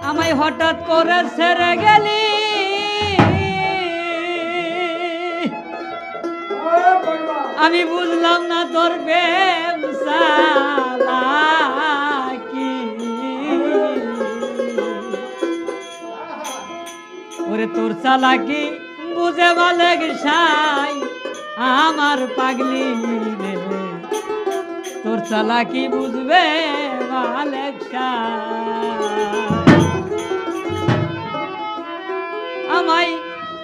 আমায় হঠাৎ করে সেরে গেলি? আমি বুঝলাম না তোর কি। ওরে তোর চালাকি বুঝে বলে সাই? আমার পাগলি তোর চালাকি বুঝবে বালেক সাই?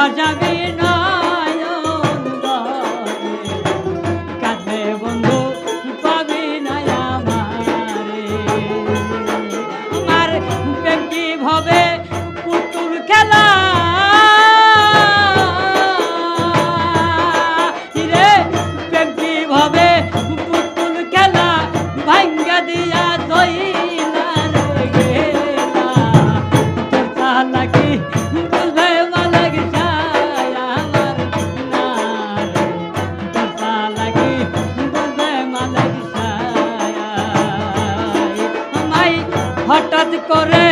ভাজাবে correr.